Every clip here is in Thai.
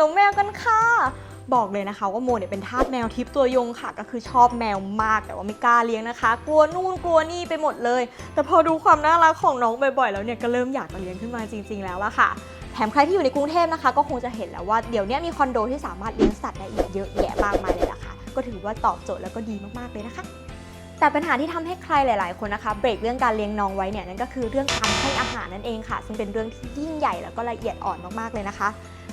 น้องแมวกันค่ะ บอกเลยนะคะว่าโมเนี่ยเป็นทาสแมวทิพตัวยงค่ะ ก็คือชอบแมวมากแต่ว่าไม่กล้าเลี้ยงนะคะ กลัวนู่นกลัวนี่ไปหมดเลย แต่พอดูความน่ารักของน้องบ่อยๆแล้วเนี่ยก็เริ่มอยากจะเลี้ยงขึ้นมาจริง ๆ แล้วละค่ะแถมใครที่อยู่ในกรุงเทพนะคะ ก็คงจะเห็นแล้วว่าเดี๋ยวนี้มีคอนโดที่สามารถเลี้ยงสัตว์ได้อีกเยอะแยะมากมายเลยล่ะค่ะ ก็ถือว่าตอบโจทย์แล้วก็ดีมากๆเลยนะคะ แต่ปัญหาที่ทำให้ใครหลาย ๆ คนนะคะเบรกเรื่องการเลี้ยงน้องไว้เนี่ยนั่นก็คือเรื่องการให้อาหารนั่นเองค่ะ ซึ่งเป็นเรื่องที่ยิ่งใหญ่แล้วก็ละเอียดอ่อนมากๆเลยนะคะ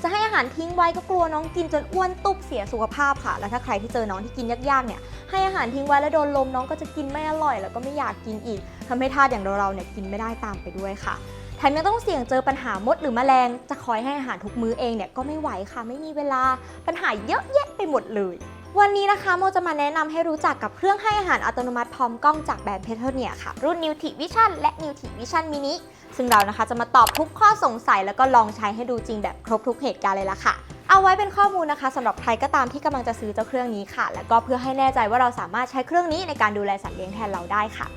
จะให้อาหารทิ้งไว้ก็กลัวน้องกินจนอ้วนตุบเสียสุขภาพค่ะ แล้วถ้าใครที่เจอน้องที่กินยากๆเนี่ยให้อาหารทิ้งไว้แล้วโดนลมน้องก็จะกินไม่อร่อย แล้วก็ไม่อยากกินอีกทำให้ทาสอย่างเราเนี่ยกินไม่ได้ตามไปด้วยค่ะแถมยังต้องเสี่ยงเจอปัญหามดหรือแมลง จะคอยให้อาหารทุกมื้อเองเนี่ยก็ไม่ไหวค่ะไม่มีเวลาปัญหาเยอะแยะไปหมดเลย วันนี้นะคะโมจะมาแนะนำให้รู้จักกับเครื่องให้อาหารอัตโนมัติพร้อมกล้องจากแบรนด์เพเทอร์เนียค่ะ รุ่น n e w t Vision และ n e w t Vision Mini ซึ่งเรานะคะจะมาตอบทุกข้อสงสัยแล้วก็ลองใช้ให้ดูจริงแบบครบทุกเหตุการณ์เลยล่ะค่ะ เอาไว้เป็นข้อมูลนะคะสำหรับใครก็ตามที่กำลังจะซื้อเจ้าเครื่องนี้ค่ะ แล้วก็เพื่อให้แน่ใจว่าเราสามารถใช้เครื่องนี้ในการดูแลสัตว์เลี้ยงแทนเราได้ค่ะ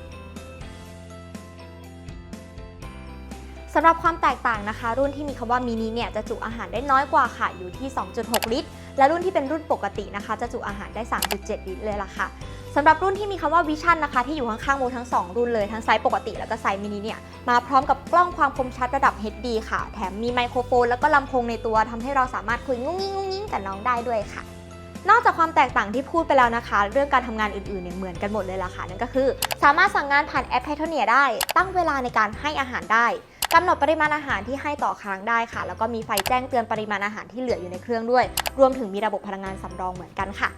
สำหรับความแตกต่างนะคะ รุ่นที่มีคำว่ามินิเนี่ยจะจุอาหารได้น้อยกว่าค่ะอยู่ที่ 2.6 ลิตร และรุ่นที่เป็นรุ่นปกตินะคะ จะจุอาหารได้ 3.7 ลิตรเลยล่ะค่ะสำหรับรุ่นที่มีคำว่าวิชั่นนะคะ ที่อยู่ข้างๆโมทั้ง 2 รุ่นเลยทั้งไซส์ปกติแล้วก็ไซส์มินิเนี่ยมาพร้อมกับกล้องความคมชัดระดับ HD ค่ะ แถมมีไมโครโฟนแล้วก็ลำโพงในตัวทำให้เราสามารถคุยงุ้งงิ้งงุ้งงิ้งกับน้องได้ด้วยค่ะนอกจากความแตกต่างที่พูดไปแล้วนะคะ เรื่องการทำงานอื่นๆเนี่ยเหมือนกันหมดเลยล่ะค่ะนั่นก็คือ สามารถสั่งงานผ่านแอปไทเทเนียได้ ตั้งเวลาในการให้อาหารได้ กำหนดปริมาณอาหารที่ให้ต่อครั้งได้ค่ะ แล้วก็มีไฟแจ้งเตือนปริมาณอาหารที่เหลืออยู่ในเครื่องด้วย รวมถึงมีระบบพลังงานสำรองเหมือนกันค่ะ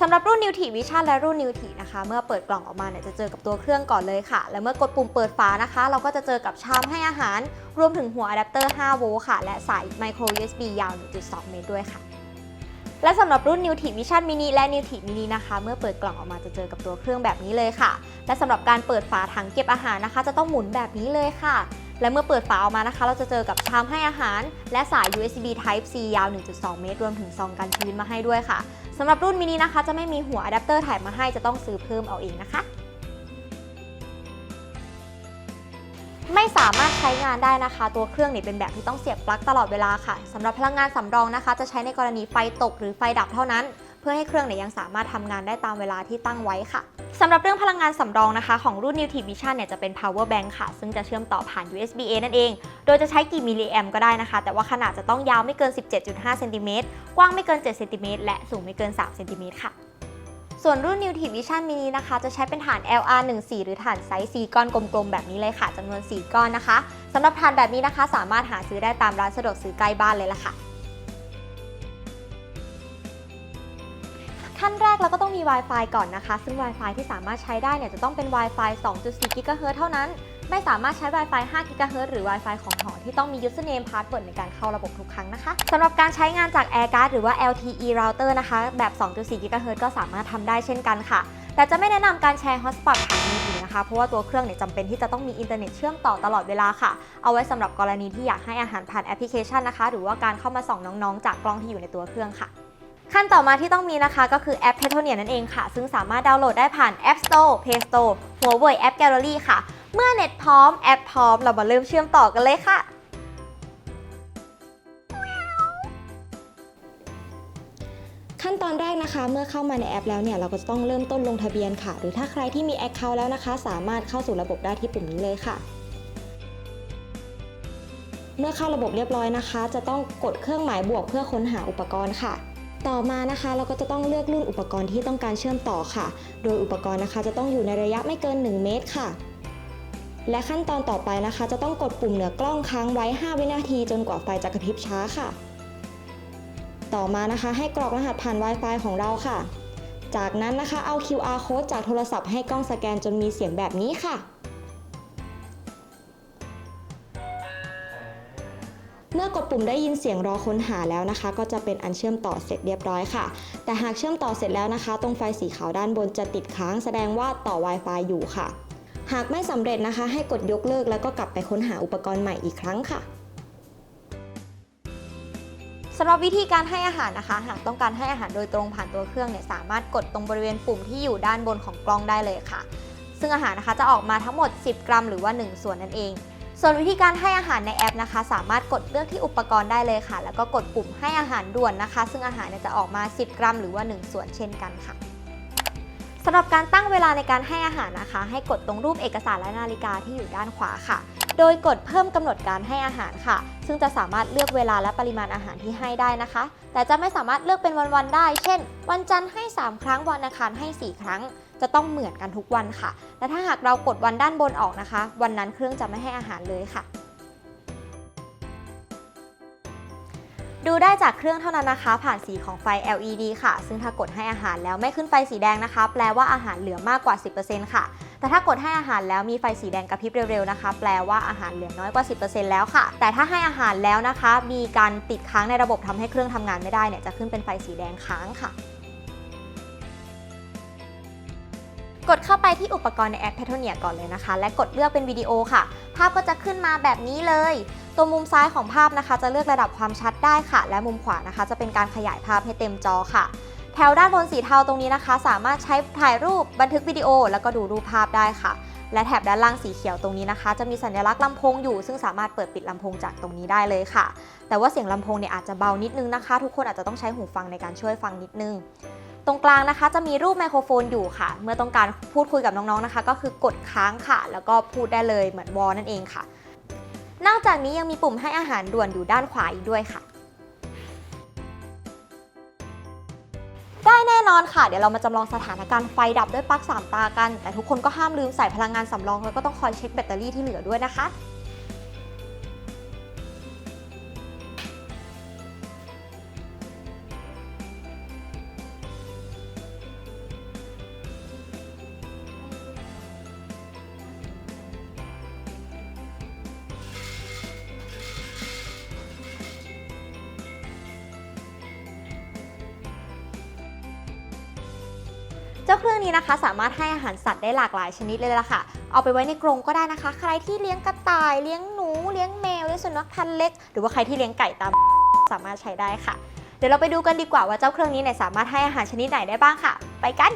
สำหรับรุ่น New T Vision และรุ่น New T นะคะ เมื่อเปิดกล่องออกมาเนี่ยจะเจอกับตัวเครื่องก่อนเลยค่ะ และเมื่อกดปุ่มเปิดฝานะคะ เราก็จะเจอกับชามให้อาหาร รวมถึงหัวอะแดปเตอร์ 5 โวลต์ค่ะ และสาย micro USB ยาว 1.2 เมตรด้วยค่ะ และสำหรับรุ่น Newtivision Mini และ New t i Mini นะคะ เมื่อเปิดกล่องออกมาจะเจอกับตัวเครื่องแบบนี้เลยค่ะ และสำหรับการเปิดฝาถังเก็บอาหารนะคะ จะต้องหมุนแบบนี้เลยค่ะ และเมื่อเปิดฝาออกมานะคะ เราจะเจอกับชามให้อาหาร และสาย USB Type C ยาว 1.2 เมตร รวมถึงซองกันชื้นมาให้ด้วยค่ะสำหรับรุ่นมินินะคะจะไม่มีหัวอะแดปเตอร์แถมมาให้จะต้องซื้อเพิ่มเอาเองนะคะ ไม่สามารถใช้งานได้นะคะ ตัวเครื่องเนี่ยเป็นแบบที่ต้องเสียบปลั๊กตลอดเวลาค่ะสำหรับพลังงานสำรองนะคะ จะใช้ในกรณีไฟตกหรือไฟดับเท่านั้น เพื่อให้เครื่องเนี่ยยังสามารถทำงานได้ตามเวลาที่ตั้งไว้ค่ะสำหรับเรื่องพลังงานสำรองนะคะ ของรุ่น New T Vision เนี่ยจะเป็น power bank ค่ะ ซึ่งจะเชื่อมต่อผ่าน USB A นั่นเอง โดยจะใช้กี่มิลลิแอมก็ได้นะคะ แต่ว่าขนาดจะต้องยาวไม่เกิน 17.5 เซนติเมตร กว้างไม่เกิน 7 เซนติเมตร และสูงไม่เกิน 3 เซนติเมตรค่ะ ส่วนรุ่น New T Vision Mini นะคะ จะใช้เป็นฐาน LR14 หรือฐานไซส์4ก้อนกลมๆ แบบนี้เลยค่ะจำนวน 4 ก้อนนะคะสำหรับฐานแบบนี้นะคะ สามารถหาซื้อได้ตามร้านสะดวกซื้อใกล้บ้านเลยล่ะค่ะขั้นแรกเราก็ต้องมี Wi-Fi ก่อนนะคะ ซึ่ง Wi-Fi ที่สามารถใช้ได้เนี่ยจะต้องเป็น Wi-Fi 2.4 GHz เท่านั้น ไม่สามารถใช้ Wi-Fi 5 GHz หรือ Wi-Fi ของหอที่ต้องมี username password ในการเข้าระบบทุกครั้งนะคะสำหรับการใช้งานจาก AirCard หรือว่า LTE router นะคะ แบบ 2.4 GHz ก็สามารถทำได้เช่นกันค่ะ แต่จะไม่แนะนำการแชร์ hotspot ผ่านมือถือนะคะ เพราะว่าตัวเครื่องเนี่ยจำเป็นที่จะต้องมีอินเทอร์เน็ตเชื่อมต่อตลอดเวลาค่ะ เอาไว้สำหรับกรณีที่อยากให้อาหารผ่านแอปพลิเคชันนะคะ หรือว่าการเข้ามาส่องน้องๆ จากกล้องที่อยู่ในตัวเครื่องค่ะขั้นต่อมาที่ต้องมีนะคะก็คือแอป p e t o n i a นั่นเองค่ะ ซึ่งสามารถดาวน์โหลดได้ผ่าน App Store Play Store หัวเว่ยแอป Gallery ค่ะ เมื่อเน็ตพร้อมแอปพร้อมเรามาเริ่มเชื่อมต่อกันเลยค่ะ ขั้นตอนแรกนะคะ เมื่อเข้ามาในแอปแล้วเนี่ยเราก็จะต้องเริ่มต้นลงทะเบียนค่ะ หรือถ้าใครที่มี Account แล้วนะคะ สามารถเข้าสู่ระบบได้ที่ปุ่มนี้เลยค่ะ เมื่อเข้าระบบเรียบร้อยนะคะ จะต้องกดเครื่องหมายบวกเพื่อค้นหาอุปกรณ์ค่ะต่อมานะคะเราก็จะต้องเลือกรุ่นอุปกรณ์ที่ต้องการเชื่อมต่อค่ะ โดยอุปกรณ์นะคะจะต้องอยู่ในระยะไม่เกิน 1 เมตรค่ะ และขั้นตอนต่อไปนะคะ จะต้องกดปุ่มเหนือกล้องค้างไว้ 5 วินาที จนกว่าไฟจะกระพริบช้าค่ะ ต่อมานะคะ ให้กรอกรหัสผ่าน Wi-Fi ของเราค่ะ จากนั้นนะคะเอา QR code จากโทรศัพท์ให้กล้องสแกนจนมีเสียงแบบนี้ค่ะเมื่อกดปุ่มได้ยินเสียงรอค้นหาแล้วนะคะ ก็จะเป็นอันเชื่อมต่อเสร็จเรียบร้อยค่ะ แต่หากเชื่อมต่อเสร็จแล้วนะคะ ตรงไฟสีขาวด้านบนจะติดค้างแสดงว่าต่อ Wi-Fi อยู่ค่ะ หากไม่สำเร็จนะคะ ให้กดยกเลิกแล้วก็กลับไปค้นหาอุปกรณ์ใหม่อีกครั้งค่ะสำหรับวิธีการให้อาหารนะคะ หากต้องการให้อาหารโดยตรงผ่านตัวเครื่องเนี่ยสามารถกดตรงบริเวณปุ่มที่อยู่ด้านบนของกล้องได้เลยค่ะ ซึ่งอาหารนะคะจะออกมาทั้งหมด 10 กรัม หรือว่า 1 ส่วนนั่นเอง ส่วนวิธีการให้อาหารในแอปนะคะ สามารถกดเลือกที่อุปกรณ์ได้เลยค่ะ แล้วก็กดปุ่มให้อาหารด่วนนะคะ ซึ่งอาหารเนี่ยจะออกมา 10 กรัม หรือว่า 1 ส่วนเช่นกันค่ะ สำหรับการตั้งเวลาในการให้อาหารนะคะ ให้กดตรงรูปเอกสารและนาฬิกาที่อยู่ด้านขวาค่ะ โดยกดเพิ่มกำหนดการให้อาหารค่ะ ซึ่งจะสามารถเลือกเวลาและปริมาณอาหารที่ให้ได้นะคะ แต่จะไม่สามารถเลือกเป็นวันๆได้ เช่น วันจันทร์ให้ 3 ครั้ง วันอังคารให้ 4 ครั้ง จะต้องเหมือนกันทุกวันค่ะ และถ้าหากเรากดวันด้านบนออกนะคะ วันนั้นเครื่องจะไม่ให้อาหารเลยค่ะ ดูได้จากเครื่องเท่านั้นนะคะ ผ่านสีของไฟ LED ค่ะ ซึ่งถ้ากดให้อาหารแล้วไม่ขึ้นไฟสีแดงนะคะ แปลว่าอาหารเหลือมากกว่า 10%ค่ะ แต่ถ้ากดให้อาหารแล้วมีไฟสีแดงกระพริบเร็วๆนะคะ แปลว่าอาหารเหลือน้อยกว่า 10%แล้วค่ะ แต่ถ้าให้อาหารแล้วนะคะ มีการติดค้างในระบบทำให้เครื่องทำงานไม่ได้เนี่ยจะขึ้นเป็นไฟสีแดงค้างค่ะกดเข้าไปที่อุปกรณ์ในแอป p e t r o n i a ก่อนเลยนะคะ และกดเลือกเป็นวิดีโอค่ะ ภาพก็จะขึ้นมาแบบนี้เลย ตัวมุมซ้ายของภาพนะคะ จะเลือกระดับความชัดได้ค่ะ และมุมขวานะคะ จะเป็นการขยายภาพให้เต็มจอค่ะแถวด้านบนสีเทาตรงนี้นะคะ สามารถใช้ถ่ายรูปบันทึกวิดีโอ แล้วก็ดูรูปภาพได้ค่ะ และแถบด้านล่างสีเขียวตรงนี้นะคะ จะมีสัญลักษณ์ลำโพงอยู่ ซึ่งสามารถเปิดปิดลำโพงจากตรงนี้ได้เลยค่ะ แต่ว่าเสียงลำโพงเนี่ยอาจจะเบานิดนึงนะคะ ทุกคนอาจจะต้องใช้หูฟังในการช่วยฟังนิดนึง ตรงกลางนะคะ จะมีรูปไมโครโฟนอยู่ค่ะ เมื่อต้องการพูดคุยกับน้องๆนะคะ ก็คือกดค้างค่ะ แล้วก็พูดได้เลยเหมือนวอลนั่นเองค่ะ นอกจากนี้ยังมีปุ่มให้อาหารด่วนอยู่ด้านขวาอีกด้วยค่ะ ได้แน่นอนค่ะ เดี๋ยวเรามาจำลองสถานการณ์ไฟดับด้วยปลั๊กสามตากัน แต่ทุกคนก็ห้ามลืมใส่พลังงานสำรองแล้วก็ต้องคอยเช็คแบตเตอรี่ที่เหลือด้วยนะคะ เจ้าเครื่องนี้นะคะ สามารถให้อาหารสัตว์ได้หลากหลายชนิดเลยล่ะค่ะ เอาไปไว้ในกรงก็ได้นะคะ ใครที่เลี้ยงกระต่าย เลี้ยงหนู เลี้ยงแมว เลี้ยงสุนัขพันธุ์เล็ก หรือว่าใครที่เลี้ยงไก่ตาม สามารถใช้ได้ค่ะ เดี๋ยวเราไปดูกันดีกว่าว่าเจ้าเครื่องนี้เนี่ยสามารถให้อาหารชนิดไหนได้บ้างค่ะ ไปกัน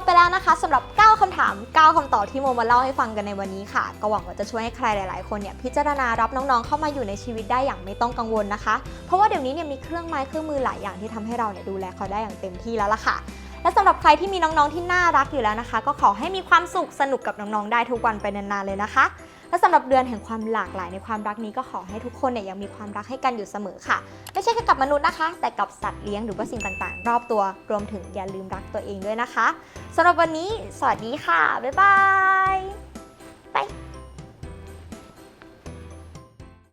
บไปแล้วนะคะสำหรับ 9คำถาม 9คำตอบที่โมมาเล่าให้ฟังกันในวันนี้ค่ะ ก็หวังว่าจะช่วยให้ใครหลาย ๆ คนเนี่ยพิจารณารับน้องๆ เข้ามาอยู่ในชีวิตได้อย่างไม่ต้องกังวลนะคะ เพราะว่าเดี๋ยวนี้เนี่ยมีเครื่องไม้เครื่องมือหลายอย่างที่ทำให้เราเนี่ยดูแลเขาได้อย่างเต็มที่แล้วล่ะค่ะและสำหรับใครที่มีน้องๆที่น่ารักอยู่แล้วนะคะ ก็ขอให้มีความสุขสนุกกับน้องๆได้ทุกวันไปนานๆเลยนะคะ และสำหรับเดือนแห่งความหลากหลายในความรักนี้ก็ขอให้ทุกคนเนี่ยยังมีความรักให้กันอยู่เสมอค่ะ ไม่ใช่แค่กับมนุษย์นะคะ แต่กับสัตว์เลี้ยงหรือว่าสิ่งต่างๆ รอบตัวรวมถึงอย่าลืมรักตัวเองด้วยนะคะสำหรับวันนี้ สวัสดีค่ะบ๊ายบาย